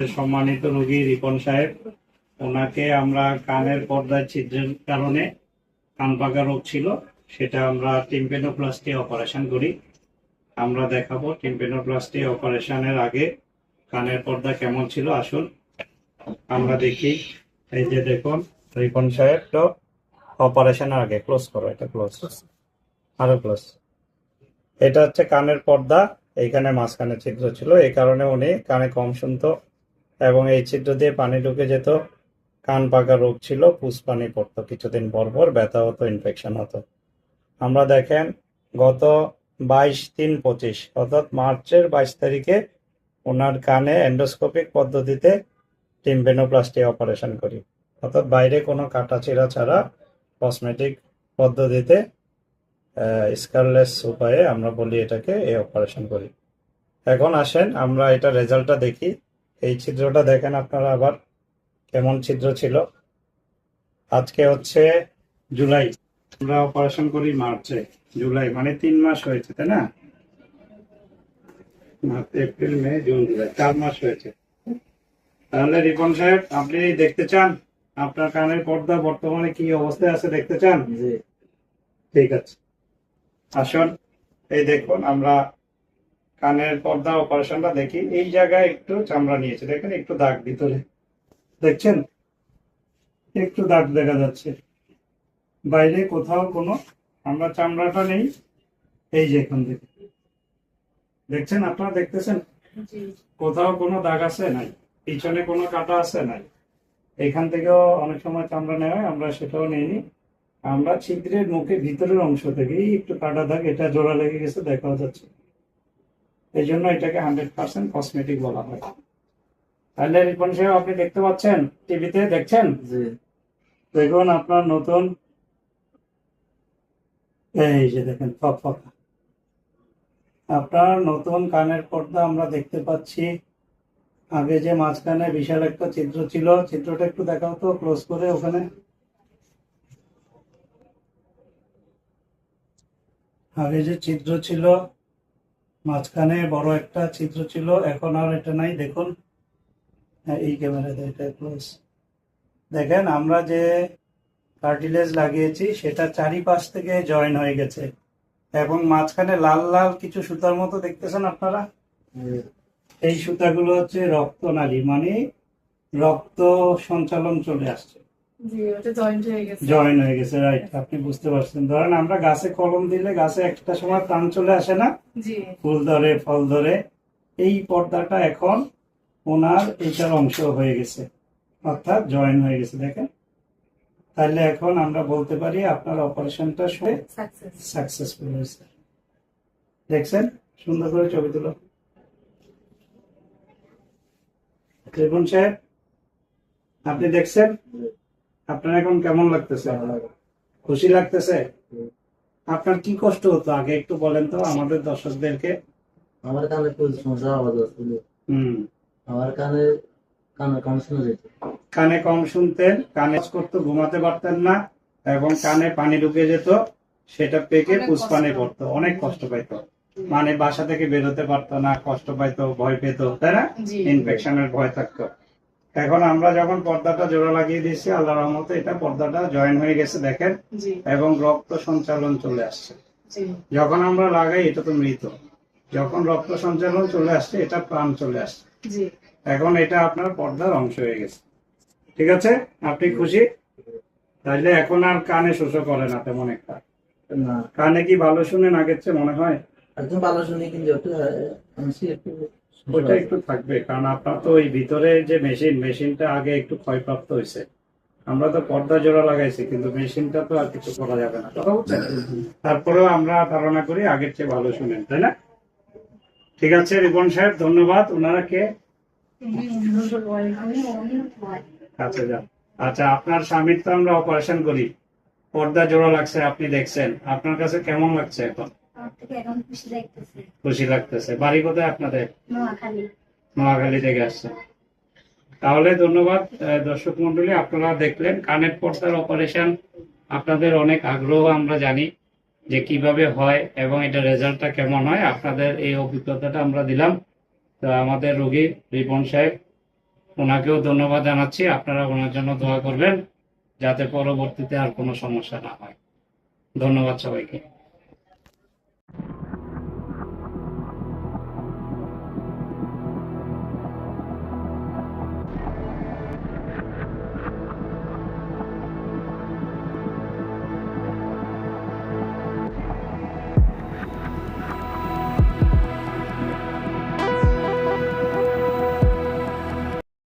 সম্মানিত রোগী রিপন সাহেব, ওনাকে আমরা কানের পর্দায় ছিদ্রের কারণে কান পাকা রোগ ছিল, সেটা আমরা টিম্পেনোপ্লাস্টি অপারেশন করি। আমরা দেখাবো টিম্পেনোপ্লাস্টি অপারেশনের আগে কানের পর্দা কেমন ছিল, আসুন। আমরা দেখি। এই যে দেখুন, রিপন সাহেব তো অপারেশনের আগে, ক্লোজ করো, এটা ক্লোজ। আরও ক্লোজ। এটা হচ্ছে কানের পর্দা, এইখানে মাঝখানে ছিদ্র ছিল, এই কারণে উনি কানে কম শুনতো। এবং এই ছিদ্র দিয়ে পানি ঢুকে যেত। কান পাকা রোগ ছিল, পুষ পানি পড়তো। কিছুদিন পর পর ব্যথা হতো ইনফেকশন হতো। আমরা দেখেন, গত বাইশ তিন পঁচিশ, অর্থাৎ মার্চের বাইশ তারিখে ওনার কানে এন্ডোস্কোপিক পদ্ধতিতে টিম্পেনোপ্লাস্টি অপারেশন করি। অর্থাৎ বাইরে কোনো কাটাছিড়া ছাড়া কসমেটিক পদ্ধতিতে স্কারলেস উপায়ে আমরা বলি এটাকে এই অপারেশন করি। এখন আসেন, আমরা এটা রেজাল্টটা দেখি। এই ছিদ্রটা দেখেন আপনারা আবার কেমন ছিদ্র ছিল। আজকে হচ্ছে জুলাই আমরা অপারেশন করি মার্চে জুলাই মানে তিন মাস হয়েছে তাই না? March April May June July চার মাস হয়েছে। তাহলে রিপন সাহেব আপনি দেখতে চান? আপনার কানের পর্দা বর্তমানে কি অবস্থায় আছে দেখতে চান? ঠিক আছে। আসুন এই দেখুন আমরা কানের পর্দা অপারেশনটা দেখি। এই জায়গায় একটু চামড়া নিয়েছে দেখেন একটু দাগ ভিতরে। দেখছেন? একটু দাগ দেখা যাচ্ছে। বাইরে কোথাও কোনো আমরা চামড়াটা নেই। এই যে এখান থেকে। দেখছেন আপনারা? দেখতেছেন? কোথাও কোনো দাগ আছে? নাই। পিছনে কোনো কাটা আছে? নাই। এখান থেকেও অনেক সময় চামড়া নেওয়া হয় আমরা সেটাও নিইনি। আমরা ছিদ্রের মুখে ভিতরের অংশ থেকে এই একটু কাটা দাগ এটা জোড়া লেগে গেছে দেখা যাচ্ছে। এই জন্য এটাকে হান্ড্রেড পার্সেন্ট কসমেটিক বলা হয়। তাহলে রিপন সাহেব আপনি দেখতে পাচ্ছেন টিভিতে দেখছেন? দেখুন আপনার নতুন এই যে দেখেন ফক ফকা। আপনার নতুন কানের পর্দা আমরা দেখতে পাচ্ছি। আগে যে মাঝখানে বিশাল একটা চিত্র ছিল চিত্রটা একটু দেখাও তো ক্লোজ করে ওখানে। আগে যে চিত্র ছিল মাঝখানে বড় একটা চিত্র ছিল এখন আর এটা নাই। দেখুন হ্যাঁ, এই ক্যামেরাতে এটা ক্লোজ দেখেন আমরা যে কার্টিলেজ লাগিয়েছি সেটা চারিপাশ থেকে জয়েন হয়ে গেছে। এবং মাঝখানে লাল লাল কিছু সুতার মতো দেখতেছেন আপনারা? এই সুতাগুলো হচ্ছে রক্তনালী মানে রক্ত সঞ্চালন চলে আসছে। জয়েন হয়ে গেছে। রাইট আপনি বুঝতে পারছেন। ধরেন আমরা গাছে কলম দিলে গাছে একটা সময় প্রাণ চলে আসে না? ফুল ধরে ফল ধরে। এই পর্দাটা এখন ওনার এইটার অংশ হয়ে গেছে। অর্থাৎ জয়েন হয়ে গেছে দেখেন। তাহলে এখন আমরা বলতে পারি আপনার অপারেশনটা সাকসেসফুল হয়েছে। দেখছেন? সুন্দর করে ছবি তুলো। ত্রিভুবন সাহেব আপনি দেখছেন? আপনার এখন কেমন লাগতেছে? খুশি লাগতেছে? আপনার কি কষ্ট হতো? আগে একটু বলেন তো আমাদের দর্শকদেরকে। আমার কানে খুব সমস্যা আওয়াজ আসছিল। হুম। আমার কানে কানে কম শোনা যেত কানে কম শুনতেন কানে করতো ঘুমাতে পারতেন না এবং কানে পানি ঢুকে যেত সেটা পেকে পুষ্পানে পড়তো অনেক কষ্ট পাইতো। মানে বাসা থেকে বেরোতে পারতো না কষ্ট পাইতো ভয় পেত তাই না? ইনফেকশনের ভয় থাকতো। এখন আমরা যখন পর্দাটা জোড়া লাগিয়ে দিয়েছি আল্লাহ রহমতে এটা পর্দাটা জয়েন হয়ে গেছে দেখেন। এবং রক্ত সঞ্চালন চলে আসছে। যখন আমরা লাগাই এটা তো মৃত। যখন রক্ত সঞ্চালন চলে আসছে এটা প্রাণ চলে আসছে। এখন এটা আপনার পর্দার অংশ হয়ে গেছে। ঠিক আছে? আপনি খুশি? তাইলে এখন আর কানে শোষো করে না তেমন একটা। না। কানে কি ভালো শুনে আগের চেয়ে মনে হয়? একদম ভালো শুনি কিন্তু ওইটা একটু থাকবে কারণ আপনার তো ওই ভিতরে যে মেশিন মেশিনটা আগে একটু ক্ষয়প্রাপ্ত হয়েছে। আমরা তো পর্দা জোড়া লাগাইছি কিন্তু মেশিনটা তো আর কিছু করা যাবে না। কথা বুঝছেন তারপরেও আমরা ধারণা করি আগের চেয়ে ভালো শুনেন তাই না? ঠিক আছে রিপন সাহেব ধন্যবাদ। ওনারা কে? আচ্ছা যান আচ্ছা আপনার স্বামীর তো আমরা অপারেশন করি। পর্দা জোড়া লাগছে আপনি দেখছেন। আপনার কাছে কেমন লাগছে এখন? এখন খুশি লাগতেছে। খুশি লাগতেছে। বাড়ি কোথায় আপনাদের? নোয়াখালী। থেকে আসছে তাহলে ধন্যবাদ দর্শক মন্ডলী আপনারা দেখলেন কানের পর্দার অপারেশন আপনাদের অনেক আগ্রহ আমরা জানি যে কীভাবে হয় এবং এটা রেজাল্টটা কেমন হয়। আপনাদের এই অভিজ্ঞতাটা আমরা দিলাম। তো আমাদের রোগী রিপন সাহেব ওনাকেও ধন্যবাদ জানাচ্ছি। আপনারা ওনার জন্য দোয়া করবেন যাতে পরবর্তীতে আর কোনো সমস্যা না হয়। ধন্যবাদ সবাইকে।